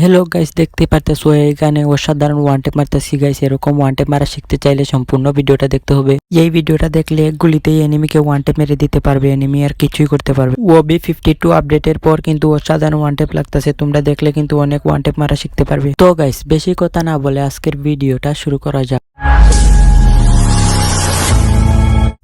Hello guys দেখতে পারতেছো, এখানে অসাধারণ ওয়ান টেপ মারতেছি গাইস এরকম ওয়ান টেপ মারা শিখতে চাইলে সম্পূর্ণ ভিডিওটা দেখতে হবে। এই ভিডিওটা দেখলে গুলিতেই এনিমিকে ওয়ান টেপ মেরে দিতে পারবে এনিমি আর কিছুই করতে পারবে ওবি ফিফটি টু আপডেটের পর কিন্তু অসাধারণ ওয়ান টেপ লাগতেছে, তোমরা দেখলে কিন্তু অনেক ওয়ান টেপ মারা শিখতে পারবে। তো গাইস বেশি কথা না বলে আজকের ভিডিওটা শুরু করা যাক।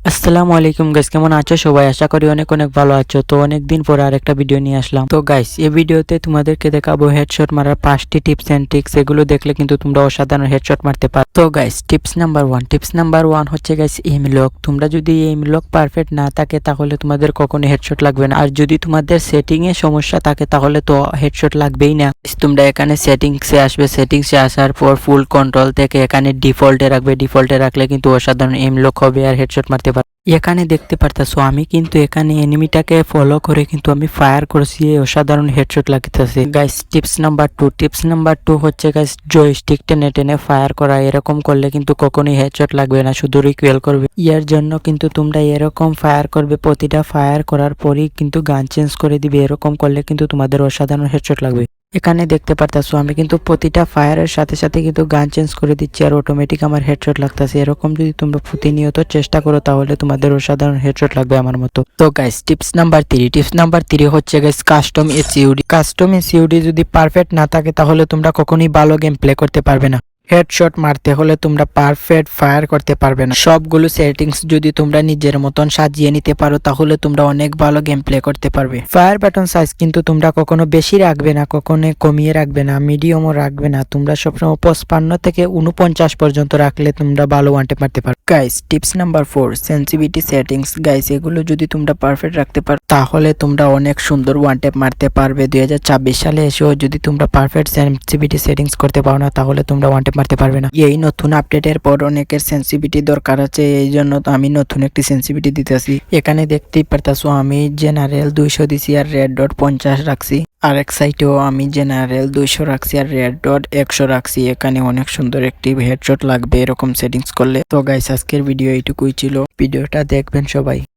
আসসালামু আলাইকুম গাইস কেমন আছো? সবাই আশা করি অনেক অনেক ভালো আছো। তো অনেক দিন পরে আরেকটা ভিডিও নিয়ে আসলাম। তো গাইস এই ভিডিওতে তোমাদেরকে দেখাবো হেডশট মারার পাঁচটি টিপস এন্ড ট্রিক্স এগুলো দেখলে কিন্তু তোমরা অসাধারণ হেডশট মারতে পারো। তো guys tips number one tips number one হচ্ছে গাইস এম লক তোমরা যদি এম লক পারফেক্ট না থাকে, তাহলে তোমাদের কখনো হেডশট লাগবে না। আর যদি তোমাদের সেটিং এ সমস্যা থাকে, তাহলে তো হেডশট লাগবেই না। তোমরা এখানে সেটিংসে আসবে। সেটিংসে আসার পর ফুল কন্ট্রোল থেকে এখানে ডিফল্টে রাখবে। ডিফল্টে রাখলে কিন্তু অসাধারণ এম লক হবে আর হেডশট মারতে এখানে দেখতে পারতেছো, আমি কিন্তু এখানে এনিমিটাকে ফলো করে কিন্তু আমি ফায়ার করছি অসাধারণ হেডশট লাগতেছে। Guys tips number two tips number two হচ্ছে গাইস জয়স্টিক টেনে টেনে ফায়ার করা, এরকম করলে কিন্তু কখনোই হেডশট লাগবে না, শুধু রিকুয়েল করবে। ইয়ার জন্য কিন্তু তোমরা এরকম ফায়ার করবে, প্রতিটা ফায়ার করার পরই কিন্তু গান চেঞ্জ করে দিবে, এরকম করলে কিন্তু তোমাদের অসাধারণ হেডশট লাগবে। এখানে দেখতে পারতাছো আমি, কিন্তু প্রতিটা ফায়ারের সাথে সাথে কিন্তু গান চেঞ্জ করে দিচ্ছি আর অটোমেটিক আমার হেডশট লাগতেছে। এরকম যদি তোমরা প্রতিনিয়ত চেষ্টা করো, তাহলে তোমাদের অসাধারণ হেডশট লাগবে আমার মতো। তো guys tips number three tips number three হচ্ছে guys custom SUD custom SUD যদি পারফেক্ট না থাকে, তাহলে তোমরা কখনোই ভালো গেম প্লে করতে পারবে না। হেডশট মারতে হলে তোমরা পারফেক্ট ফায়ার করতে পারবে না। সবগুলো সেটিংস যদি তোমরা নিজের মতন সাজিয়ে নিতে পারো, তাহলে তোমরা অনেক ভালো গেম প্লে করতে পারবে। ফায়ার বাটন সাইজ কিন্তু তোমরা কখনো বেশি রাখবে না কখনো কমিয়ে রাখবে না মিডিয়ামও রাখবে না। তোমরা সবসময় পঁচপান্ন থেকে উনপঞ্চাশ পর্যন্ত রাখলে তোমরা ভালো ওয়ান্টে মারতে পারো। Guys tips number four sensitivity settings guys এগুলো যদি তোমরা পারফেক্ট রাখতে পারো, তাহলে তোমরা অনেক সুন্দর ওয়ান টেপ মারতে পারবে। দুই হাজার ছাব্বিশ সালে এসেও যদি তোমরা পারফেক্ট সেন্সিভিটি সেটিংস করতে পারো না, তাহলে তোমরা ওয়ান টেপ মারতে পারবে না। এই নতুন আপডেটের পর অনেকের সেন্সিভিটি দরকার আছে, এই জন্য তো আমি নতুন একটি সেন্সিভিটি দিতেছি। এখানে দেখতেই পারতাছো, আমি জেনারেল দুইশো দিছি আর রেড ডট পঞ্চাশ রাখছি। আর এক সাইডেও আমি জেনারেল দুইশো রাখছি আর রেড ডট একশো রাখছি। এখানে অনেক সুন্দর একটি হেডশট লাগবে, এরকম সেটিংস করলে। তো গাইস আজকের ভিডিও এইটুকুই ছিল। ভিডিওটা দেখবেন সবাই।